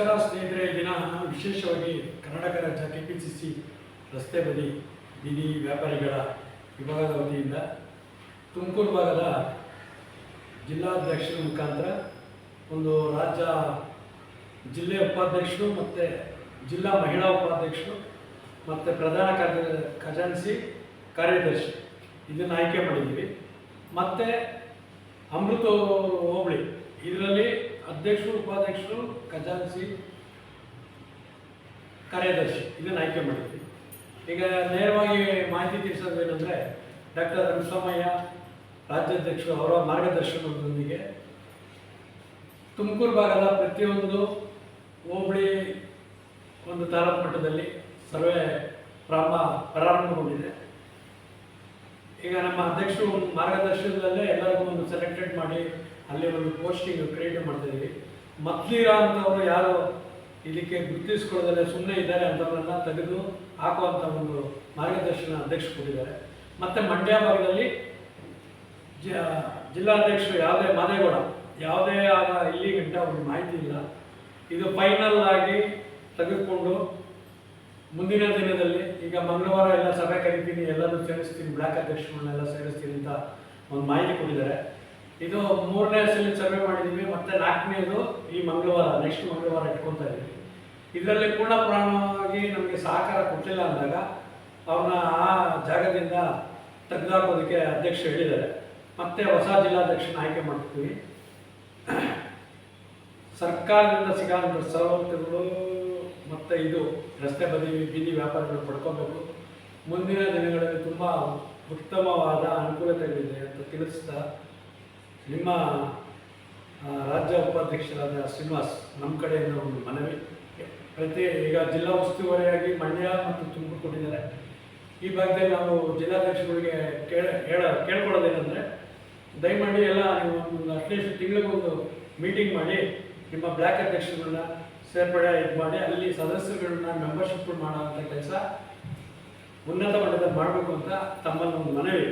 ನಮಸ್ಕಾರ, ಸ್ನೇಹಿತರೆ ದಿನ ವಿಶೇಷವಾಗಿ ಕರ್ನಾಟಕ ರಾಜ್ಯ ಕೆ ಪಿ ಸಿ ಸಿ ರಸ್ತೆ ಬದಿ ಬೀದಿ ವ್ಯಾಪಾರಿಗಳ ವಿಭಾಗದ ವತಿಯಿಂದ ತುಮಕೂರು ಭಾಗದ ಜಿಲ್ಲಾಧ್ಯಕ್ಷರ ಮುಖಾಂತರ ಒಂದು ರಾಜ್ಯ ಜಿಲ್ಲೆ ಉಪಾಧ್ಯಕ್ಷರು ಮತ್ತು ಜಿಲ್ಲಾ ಮಹಿಳಾ ಉಪಾಧ್ಯಕ್ಷರು ಮತ್ತು ಪ್ರಧಾನ ಕಾರ್ಯ ಖಜಾನ್ಸಿ ಕಾರ್ಯದರ್ಶಿ ಇದನ್ನು ಆಯ್ಕೆ ಮಾಡಿದ್ದೀವಿ. ಮತ್ತು ಅಮೃತ ಹೋಬಳಿ ಅಧ್ಯಕ್ಷರು, ಉಪಾಧ್ಯಕ್ಷರು ಖಜಾನ್ಸಿ ಕಾರ್ಯದರ್ಶಿ, ಇದನ್ನು ಆಯ್ಕೆ ಮಾಡಿದ್ವಿ. ಈಗ ನೇರವಾಗಿ ಮಾಹಿತಿ ತಿಳಿಸೋದೇನೆಂದರೆ, ಡಾಕ್ಟರ್ ರಂಗಸ್ವಾಮಯ್ಯ ರಾಜ್ಯಾಧ್ಯಕ್ಷರು, ಅವರ ಮಾರ್ಗದರ್ಶನದೊಂದಿಗೆ ತುಮಕೂರು ಭಾಗದ ಪ್ರತಿಯೊಂದು ಹೋಬಳಿ ಒಂದು ತಾಲೂಕು ಮಟ್ಟದಲ್ಲಿ ಸರ್ವೆ ಪ್ರಾರಂಭ, ಪ್ರಾರಂಭಗೊಂಡಿದೆ. ಈಗ ನಮ್ಮ ಅಧ್ಯಕ್ಷರು ಮಾರ್ಗದರ್ಶನದಲ್ಲೇ ಎಲ್ಲರಿಗೂ ಒಂದು ಸೆಲೆಕ್ಟೆಡ್ ಮಾಡಿ ಅಲ್ಲಿ ಒಂದು ಪೋಸ್ಟಿಂಗ್ ಕ್ರಿಯೇಟ್ ಮಾಡ್ತಾ ಇದ್ದೀವಿ ಅಂತವರು ಯಾರು ಇದಕ್ಕೆ ಗುರುತಿಸ್ಕೊಳ್ಳೋದಲ್ಲೇ ಸುಮ್ಮನೆ ಇದ್ದಾರೆ ಅಂಥವ್ರನ್ನ ತೆಗೆದು ಹಾಕುವಂಥ ಒಂದು ಮಾರ್ಗದರ್ಶನ ಅಧ್ಯಕ್ಷರು ಕೊಟ್ಟಿದ್ದಾರೆ. ಮತ್ತು ಮಂಡ್ಯ ಭಾಗದಲ್ಲಿ ಜ, ಜಿಲ್ಲಾಧ್ಯಕ್ಷರು ಯಾವುದೇ ಮಾದೇಗೌಡ, ಯಾವುದೇ ಆದ ಇಲ್ಲಿ ಗಂಟ ಒಂದು ಮಾಹಿತಿ ಇಲ್ಲ. ಇದು ಫೈನಲ್ ಆಗಿ ತೆಗೆದುಕೊಂಡು ಮುಂದಿನ ದಿನದಲ್ಲಿ ಈಗ ಮಂಗಳವಾರ ಎಲ್ಲ ಸಭೆ ಕರಿತೀನಿ, ಎಲ್ಲರೂ ಸೇರಿಸ್ತೀನಿ, ಬ್ಲಾಕ್ ಅಧ್ಯಕ್ಷರನ್ನೆಲ್ಲ ಸೇರಿಸ್ತೀನಿ ಅಂತ ಒಂದು ಮಾಹಿತಿ ಕೊಟ್ಟಿದ್ದಾರೆ. ಇದು ಮೂರನೇ ಸಲ ಸರ್ವೆ ಮಾಡಿದ್ದೀವಿ ಮತ್ತೆ ನಾಲ್ಕನೇದು ಈ ಮಂಗಳವಾರ ನೆಕ್ಸ್ಟ್ ಮಂಗಳವಾರ ಇಟ್ಕೊತಾ ಇದ್ದೀವಿ ಇದರಲ್ಲಿ ಪೂರ್ಣ ಪ್ರಮಾಣವಾಗಿ ನಮಗೆ ಸಹಕಾರ ಕೊಟ್ಟಿಲ್ಲ ಅಂದಾಗ ಅವನ ಆ ಜಾಗದಿಂದ ತೆಗೆದಾಕೋದಕ್ಕೆ ಅಧ್ಯಕ್ಷ ಹೇಳಿದ್ದಾರೆ. ಮತ್ತೆ ಹೊಸ ಜಿಲ್ಲಾಧ್ಯಕ್ಷನ ಆಯ್ಕೆ ಮಾಡ್ತೀವಿ. ಸರ್ಕಾರದಿಂದ ಸಿಗೋಂಥ ಸವಲತ್ತುಗಳು ಮತ್ತು ಇದು ರಸ್ತೆ ಬದಿ, ಬೀದಿ ವ್ಯಾಪಾರಗಳು ಪಡ್ಕೋಬೇಕು. ಮುಂದಿನ ದಿನಗಳಲ್ಲಿ ತುಂಬ ಉತ್ತಮವಾದ ಅನುಕೂಲತೆಗಳಿದೆ ಅಂತ ತಿಳಿಸ್ತಾ ನಿಮ್ಮ ರಾಜ್ಯ ಉಪಾಧ್ಯಕ್ಷರಾದ ಶ್ರೀನಿವಾಸ್ ನಮ್ಮ ಕಡೆಯಿಂದ ಒಂದು ಮನವಿ. ಪ್ರತಿ ಈಗ ಜಿಲ್ಲಾ ಉಸ್ತುವಾರಿಯಾಗಿ ಮಂಡ್ಯ ಮತ್ತು ತುಮಕೂರು ಕೊಟ್ಟಿದ್ದಾರೆ. ಈ ಭಾಗದಲ್ಲಿ ನಾವು ಜಿಲ್ಲಾಧ್ಯಕ್ಷಗಳಿಗೆ ಕೇಳ, ಹೇಳ, ಕೇಳ್ಕೊಳ್ಳೋದೇನೆಂದರೆ, ದಯಮಾಡಿ ಎಲ್ಲ ನೀವು ಒಂದು ಅಟ್ಲೀಸ್ಟ್ ತಿಂಗಳಿಗೊಂದು ಮೀಟಿಂಗ್ ಮಾಡಿ, ನಿಮ್ಮ ಬ್ಲ್ಯಾಕ್ ಅಧ್ಯಕ್ಷರನ್ನ ಸೇರ್ಪಡೆ ಇದು ಮಾಡಿ, ಅಲ್ಲಿ ಸದಸ್ಯರುಗಳನ್ನ ಮೆಂಬರ್ಶಿಪ್ ಮಾಡೋಂಥ ಕೆಲಸ ಉನ್ನತ ಮಟ್ಟದಲ್ಲಿ ಮಾಡಬೇಕು ಅಂತ ತಮ್ಮಲ್ಲಿ ಒಂದು ಮನವಿ.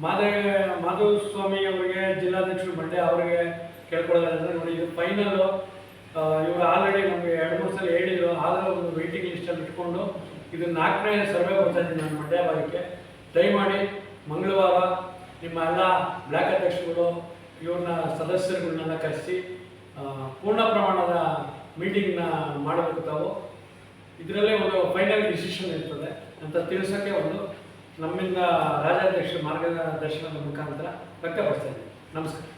ಮಾದೇವ ಮಾಧುಸ್ವಾಮಿ ಅವರಿಗೆ ಜಿಲ್ಲಾಧ್ಯಕ್ಷರು ಮಂಡ್ಯ ಅವರಿಗೆ ಕೇಳ್ಕೊಳ್ಳೋದಂದ್ರೆ ನೋಡಿ, ಇದು ಫೈನಲ್ಲು ಇವರು ಆಲ್ರೆಡಿ ನಮಗೆ ಎರಡು ಮೂರು ಸಲ ಹೇಳಿದ್ರು. ಆದರೆ ಒಂದು ವೆಯ್ಟಿಂಗ್ ಲಿಸ್ಟಲ್ಲಿ ಇಟ್ಕೊಂಡು ಇದು ನಾಲ್ಕನೇ ಸರ್ವೆ ಬರ್ತಾ ಇದ್ದೀನಿ ನಾನು ಮಂಡ್ಯ ಭಾಗಕ್ಕೆ. ದಯಮಾಡಿ ಮಂಗಳವಾರ ನಿಮ್ಮ ಎಲ್ಲ ಬ್ಲಾಕ್ ಅಧ್ಯಕ್ಷರುಗಳು, ಇವ್ರನ್ನ ಸದಸ್ಯರುಗಳನ್ನೆಲ್ಲ ಕರೆಸಿ ಪೂರ್ಣ ಪ್ರಮಾಣದ ಮೀಟಿಂಗ್ನ ಮಾಡಬೇಕು ತಾವು. ಇದರಲ್ಲೇ ಒಂದು ಫೈನಲ್ ಡಿಸಿಷನ್ ಇರ್ತದೆ ಅಂತ ತಿಳಿಸೋಕ್ಕೆ ಒಂದು ನಮ್ಮಿಂದ ರಾಜಾಧ್ಯಕ್ಷ ಮಾರ್ಗದರ್ಶನದ ಮುಖಾಂತರ ವ್ಯಕ್ತಪಡಿಸ್ತಾ ಇದ್ದೀನಿ. ನಮಸ್ಕಾರ.